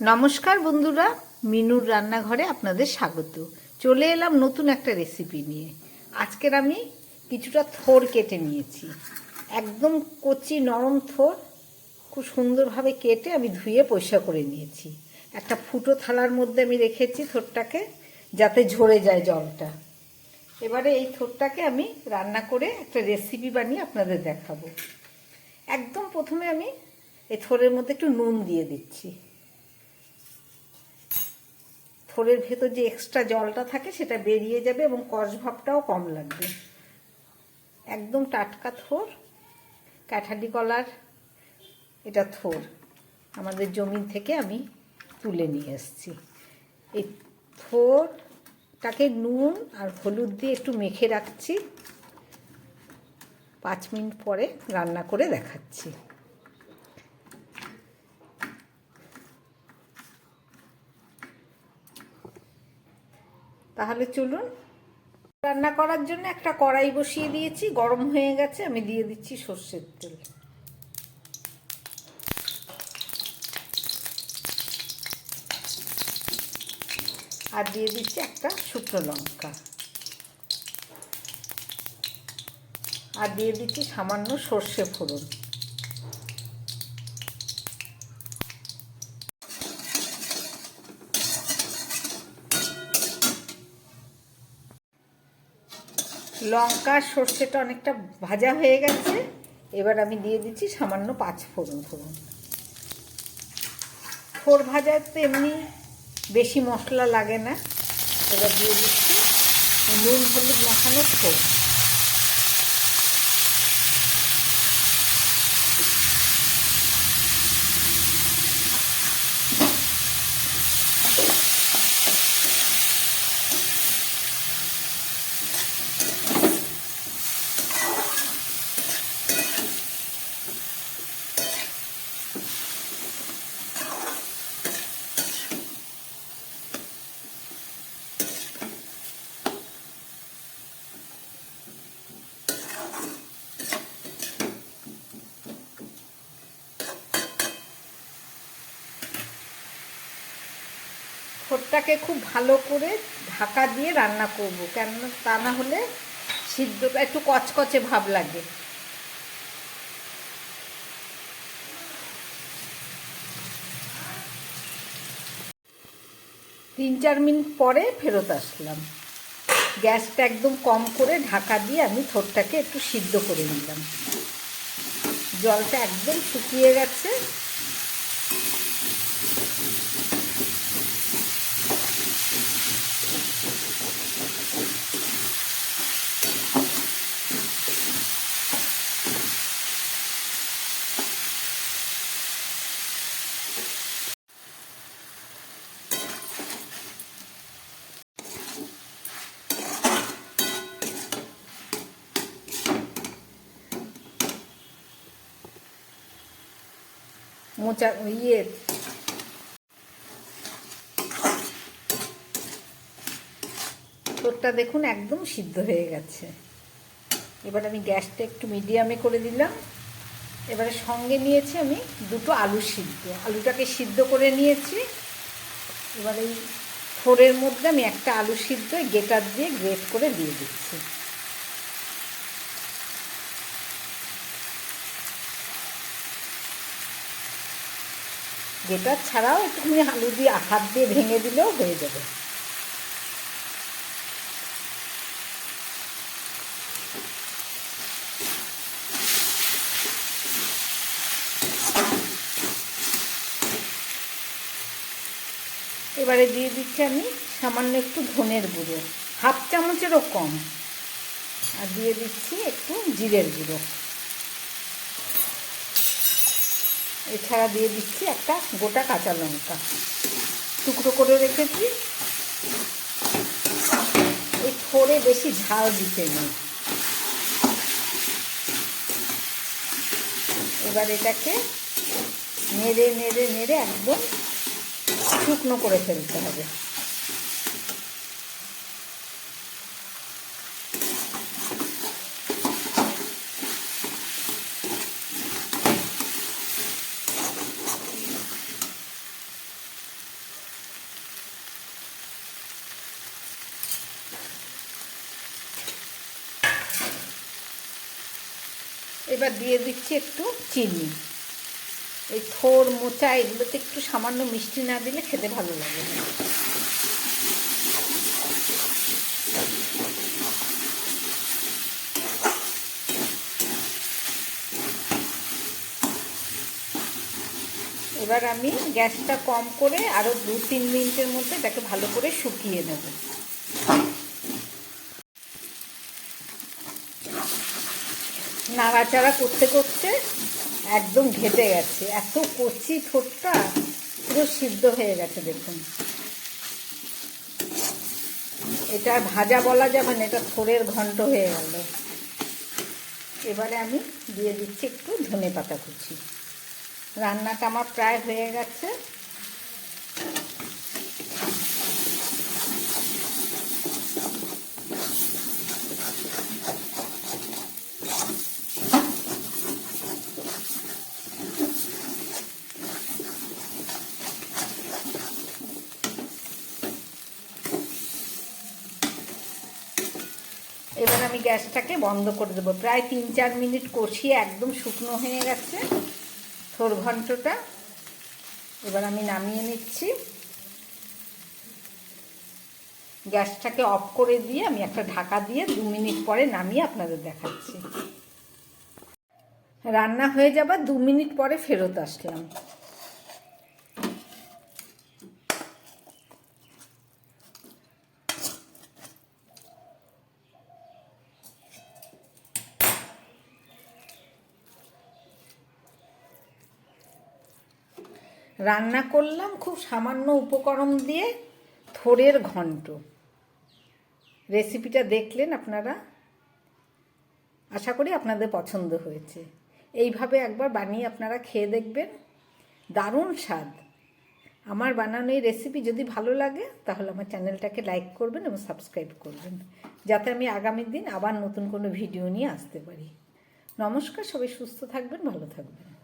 নমস্কার বন্ধুরা, মিনুর রান্নাঘরে আপনাদের স্বাগত। চলে এলাম নতুন একটা রেসিপি নিয়ে। আজকের আমি কিছুটা থোর কেটে নিয়েছি। একদম কচি নরম থোর, খুব সুন্দরভাবে কেটে আমি ধুয়ে পরিষ্কার করে নিয়েছি। একটা ফুটো থালার মধ্যে আমি রেখেছি থোরটাকে, যাতে ঝরে যায় জলটা। এবারে এই থোরটাকে আমি রান্না করে একটা রেসিপি বানিয়ে আপনাদের দেখাবো। একদম প্রথমে আমি এই থোরের মধ্যে একটু নুন দিয়ে দিচ্ছি। থোরের ভেতর যে এক্সট্রা জলটা থাকে সেটা বেরিয়ে যাবে এবং কষ ভাবটাও কম লাগবে। একদম টাটকা থোর, কাঠালি কলার, এটা থোর। আমাদের জমি থেকে আমি তুলে নিয়ে এসেছি। এই থোরটাকে নুন আর হলুদ দিয়ে একটু মেখে রাখছি। পাঁচ মিনিট পরে রান্না করে দেখাচ্ছি। তাহলে চলুন। রান্না করার জন্য একটা কড়াই বসিয়ে দিয়েছি, গরম হয়ে গেছে, আমি দিয়ে দিচ্ছি সর্ষের তেল। আর দিয়ে দিচ্ছি একটা শুকনো লঙ্কা। আর দিয়ে দিচ্ছি সামান্য সর্ষে ফোড়ন। লঙ্কা, সর্ষেটা অনেকটা ভাজা হয়ে গেছে। এবার আমি দিয়ে দিচ্ছি সামান্য পাঁচ ফোড়ন ফোড়ন। ফোর ভাজার তো এমনি বেশি মশলা লাগে না। এবার দিয়ে দিচ্ছি নুন, হলুদ মাখানো ফোড়ন। ঠোঁটটাকে খুব ভালো করে ঢাকা দিয়ে রান্না করব। কেন তা না হলে সিদ্ধটা একটু কচকচে ভাব লাগে। তিন চার মিনিট পরে ফেরত আসলাম। গ্যাসটা একদম কম করে ঢাকা দিয়ে আমি থোরটাকে একটু সিদ্ধ করে নিলাম। জলটা একদম শুকিয়ে গেছে। মোচা ইয়ে তোরটা দেখুন একদম সিদ্ধ হয়ে গেছে। এবার আমি গ্যাসটা একটু মিডিয়ামে করে দিলাম। এবারে সঙ্গে নিয়েছি আমি দুটো আলু সিদ্ধ। আলুটাকে সিদ্ধ করে নিয়েছি। এবার এই ফোড়ের মধ্যে আমি একটা আলু সিদ্ধ গেটার দিয়ে গ্রেট করে দিয়ে দিচ্ছি। গেটার ছাড়াও একটুখানি আলু দিয়ে হাত দিয়ে ভেঙে দিলেও হয়ে যাবে। এবারে দিয়ে দিচ্ছি আমি সামান্য একটু ধনের গুঁড়ো, হাফ চামচেরও কম। আর দিয়ে দিচ্ছি একটু জিরের গুঁড়ো। এছাড়া দিয়ে দিচ্ছি একটা গোটা কাঁচা লঙ্কা। টুকরো করে রেখেছি। এই থোড়ে বেশি ঝাল দিতে নেই। এবার এটাকে নেড়ে নেড়ে নেড়ে একদম শুকনো করে ফেলতে হবে। এবার দিয়ে দিচ্ছি একটু চিনি। এই থোর, মোচা, এগুলোতে একটু সামান্য মিষ্টি না দিলে খেতে ভালো লাগে এবার আমি গ্যাসটা কম করে আরও দু তিন মিনিটের মধ্যে এটাকে ভালো করে শুকিয়ে নেব। নাড়াচাড়া করতে করতে একদম ঘেটে গেছে। এত কচি ঠোঁটটা পুরো সিদ্ধ হয়ে গেছে, দেখুন। এটা ভাজা বলা যাবে না, এটা থোড়ের ঘন্ট হয়ে গেল। এবারে আমি দিয়ে দিচ্ছি একটু ধনে পাতা কুচি। রান্নাটা আমার প্রায় হয়ে গেছে। এবার আমি গ্যাসটাকে বন্ধ করে দেবো। প্রায় তিন চার মিনিট কষিয়ে একদম শুকনো হয়ে গেছে থোর ঘন্টটা। এবার আমি নামিয়ে নিচ্ছি। গ্যাসটাকে অফ করে দিয়ে আমি একটা ঢাকা দিয়ে দু মিনিট পরে নামিয়ে আপনাদের দেখাচ্ছি। রান্না হয়ে যাবার দু মিনিট পরে ফেরত আসলাম। রান্না করলাম খুব সামান্য উপকরণ দিয়ে থোড়ের ঘন্ট। রেসিপিটা দেখলেন আপনারা? আশা করি আপনাদের পছন্দ হয়েছে। এইভাবে একবার বানিয়ে আপনারা খেয়ে দেখবেন। দারুণ স্বাদ। আমার বানানো এই রেসিপি যদি ভালো লাগে, তাহলে আমার চ্যানেলটাকে লাইক করবেন এবং সাবস্ক্রাইব করবেন, যাতে আমি আগামী দিন আবার নতুন কোনো ভিডিও নিয়ে আসতে পারি। নমস্কার, সবাই সুস্থ থাকবেন, ভালো থাকবেন।